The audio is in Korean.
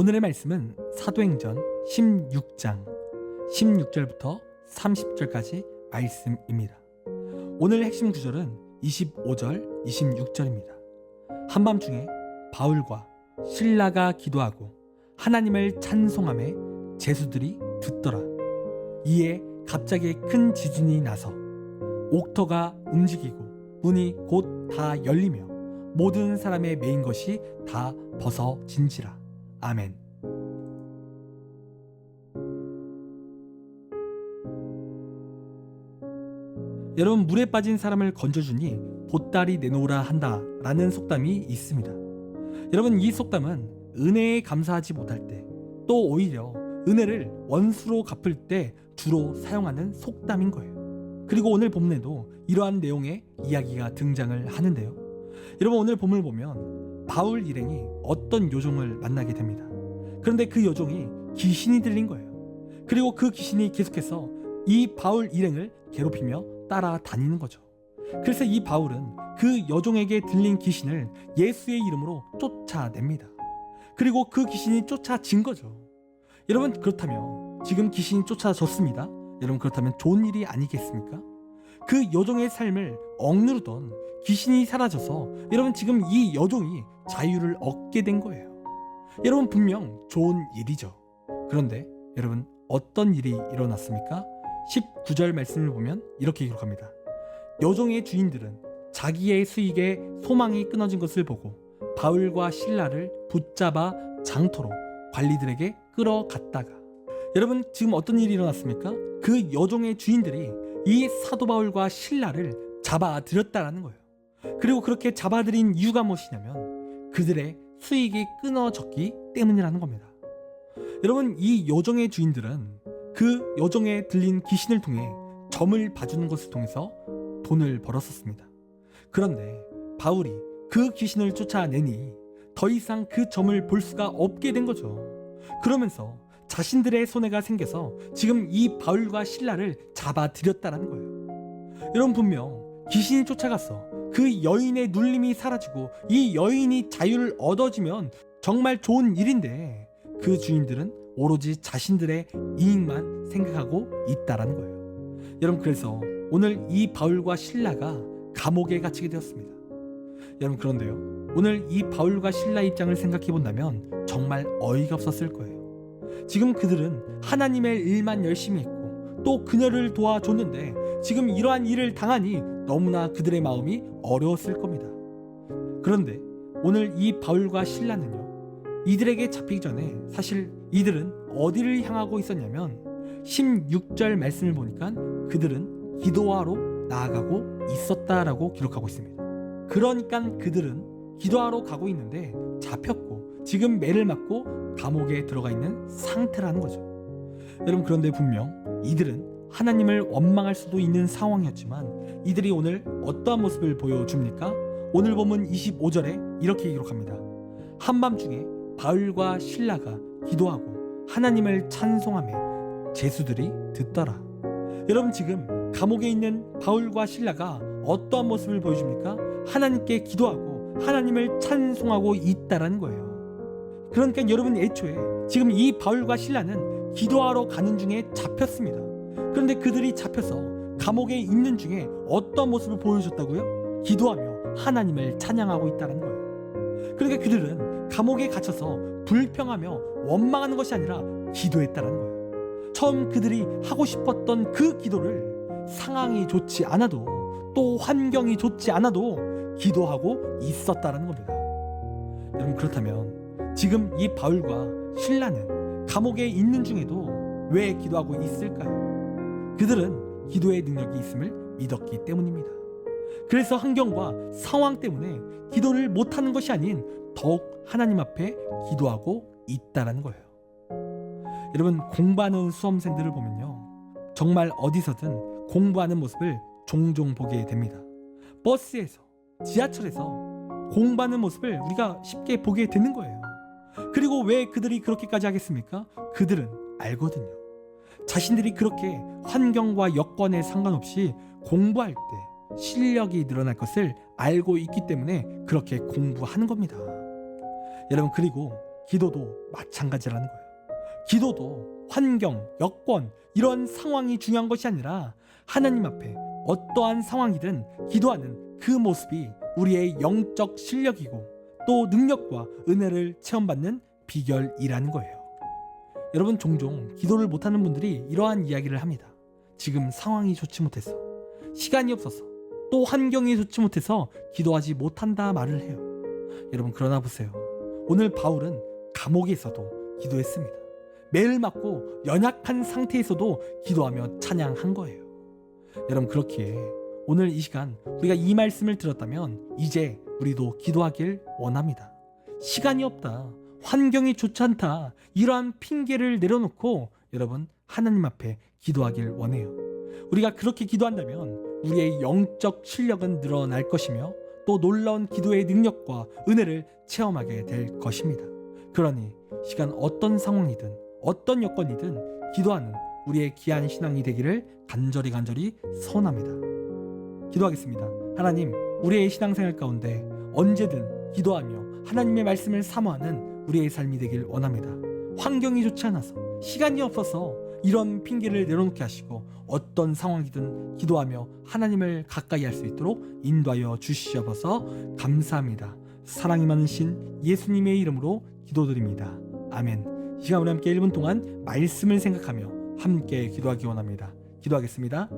오늘의 말씀은 사도행전 16장 16절부터 30절까지 말씀입니다. 오늘 핵심 구절은 25절, 26절입니다. 한밤중에 바울과 신라가 기도하고 하나님을 찬송함에 제수들이 듣더라. 이에 갑자기 큰 지진이 나서 옥터가 움직이고 문이 곧 다 열리며 모든 사람의 메인 것이 다 벗어진지라. 아멘. 여러분 물에 빠진 사람을 건져주니 보따리 내놓으라 한다라는 속담이 있습니다. 여러분 이 속담은 은혜에 감사하지 못할 때 또 오히려 은혜를 원수로 갚을 때 주로 사용하는 속담인 거예요. 그리고 오늘 본문에도 이러한 내용의 이야기가 등장을 하는데요. 여러분 오늘 본문을 보면 바울 일행이 어떤 요종을 만나게 됩니다. 그런데 그 요종이 귀신이 들린 거예요. 그리고 그 귀신이 계속해서 이 바울 일행을 괴롭히며 따라다니는 거죠. 그래서 이 바울은 그 여종에게 들린 귀신을 예수의 이름으로 쫓아냅니다. 그리고 그 귀신이 쫓아진 거죠. 여러분 그렇다면 지금 귀신이 쫓아졌습니다. 여러분 그렇다면 좋은 일이 아니겠습니까? 그 여종의 삶을 억누르던 귀신이 사라져서 여러분 지금 이 여종이 자유를 얻게 된 거예요. 여러분 분명 좋은 일이죠. 그런데 여러분 어떤 일이 일어났습니까? 19절 말씀을 보면 이렇게 기록합니다. 여종의 주인들은 자기의 수익에 소망이 끊어진 것을 보고 바울과 신라를 붙잡아 장터로 관리들에게 끌어갔다가 여러분 지금 어떤 일이 일어났습니까? 그 여종의 주인들이 이 사도 바울과 신라를 잡아들였다라는 거예요. 그리고 그렇게 잡아들인 이유가 무엇이냐면 그들의 수익이 끊어졌기 때문이라는 겁니다. 여러분 이 여종의 주인들은 그 여종에 들린 귀신을 통해 점을 봐주는 것을 통해서 돈을 벌었었습니다. 그런데 바울이 그 귀신을 쫓아내니 더 이상 그 점을 볼 수가 없게 된 거죠. 그러면서 자신들의 손해가 생겨서 지금 이 바울과 신라를 잡아들였다라는 거예요. 여러분 분명 귀신이 쫓아가서 그 여인의 눌림이 사라지고 이 여인이 자유를 얻어지면 정말 좋은 일인데 그 주인들은 오로지 자신들의 이익만 생각하고 있다라는 거예요. 여러분 그래서 오늘 이 바울과 신라가 감옥에 갇히게 되었습니다. 여러분 그런데요. 오늘 이 바울과 신라 입장을 생각해 본다면 정말 어이가 없었을 거예요. 지금 그들은 하나님의 일만 열심히 했고 또 그녀를 도와줬는데 지금 이러한 일을 당하니 너무나 그들의 마음이 어려웠을 겁니다. 그런데 오늘 이 바울과 신라는요. 이들에게 잡히기 전에 사실 이들은 어디를 향하고 있었냐면 16절 말씀을 보니까 그들은 기도하러 나아가고 있었다라고 기록하고 있습니다. 그러니까 그들은 기도하러 가고 있는데 잡혔고 지금 매를 맞고 감옥에 들어가 있는 상태라는 거죠. 여러분 그런데 분명 이들은 하나님을 원망할 수도 있는 상황이었지만 이들이 오늘 어떠한 모습을 보여줍니까? 오늘 보면 25절에 이렇게 기록합니다. 한밤중에 바울과 신라가 기도하고 하나님을 찬송하며 제수들이 듣더라. 여러분 지금 감옥에 있는 바울과 신라가 어떠한 모습을 보여줍니까? 하나님께 기도하고 하나님을 찬송하고 있다라는 거예요. 그러니까 여러분 애초에 지금 이 바울과 신라는 기도하러 가는 중에 잡혔습니다. 그런데 그들이 잡혀서 감옥에 있는 중에 어떤 모습을 보여줬다고요? 기도하며 하나님을 찬양하고 있다는 거예요. 그러니까 그들은 감옥에 갇혀서 불평하며 원망하는 것이 아니라 기도했다는 거예요. 처음 그들이 하고 싶었던 그 기도를 상황이 좋지 않아도 또 환경이 좋지 않아도 기도하고 있었다는 겁니다. 여러분 그렇다면 지금 이 바울과 신라는 감옥에 있는 중에도 왜 기도하고 있을까요? 그들은 기도의 능력이 있음을 믿었기 때문입니다. 그래서 환경과 상황 때문에 기도를 못하는 것이 아닌 더욱 하나님 앞에 기도하고 있다라는 거예요. 여러분 공부하는 수험생들을 보면요. 정말 어디서든 공부하는 모습을 종종 보게 됩니다. 버스에서, 지하철에서 공부하는 모습을 우리가 쉽게 보게 되는 거예요. 그리고 왜 그들이 그렇게까지 하겠습니까? 그들은 알거든요. 자신들이 그렇게 환경과 여건에 상관없이 공부할 때 실력이 늘어날 것을 알고 있기 때문에 그렇게 공부하는 겁니다. 여러분 그리고 기도도 마찬가지라는 거예요. 기도도 환경, 여건, 이런 상황이 중요한 것이 아니라 하나님 앞에 어떠한 상황이든 기도하는 그 모습이 우리의 영적 실력이고 또 능력과 은혜를 체험받는 비결이라는 거예요. 여러분 종종 기도를 못하는 분들이 이러한 이야기를 합니다. 지금 상황이 좋지 못해서 시간이 없어서 또 환경이 좋지 못해서 기도하지 못한다 말을 해요. 여러분 그러나 보세요. 오늘 바울은 감옥에 있어도 기도했습니다. 매일 맞고 연약한 상태에서도 기도하며 찬양한 거예요. 여러분 그렇기에 오늘 이 시간 우리가 이 말씀을 들었다면 이제 우리도 기도하길 원합니다. 시간이 없다. 환경이 좋지 않다. 이러한 핑계를 내려놓고 여러분 하나님 앞에 기도하길 원해요. 우리가 그렇게 기도한다면 우리의 영적 실력은 늘어날 것이며 또 놀라운 기도의 능력과 은혜를 체험하게 될 것입니다. 그러니 시간 어떤 상황이든 어떤 여건이든 기도하는 우리의 귀한 신앙이 되기를 간절히 간절히 소원합니다. 기도하겠습니다. 하나님, 우리의 신앙생활 가운데 언제든 기도하며 하나님의 말씀을 사모하는 우리의 삶이 되길 원합니다. 환경이 좋지 않아서 시간이 없어서 이런 핑계를 내려놓게 하시고 어떤 상황이든 기도하며 하나님을 가까이 할 수 있도록 인도하여 주시옵소서 감사합니다. 사랑이 많으신 예수님의 이름으로 기도드립니다. 아멘. 이 시간 우리 함께 1분 동안 말씀을 생각하며 함께 기도하기 원합니다. 기도하겠습니다.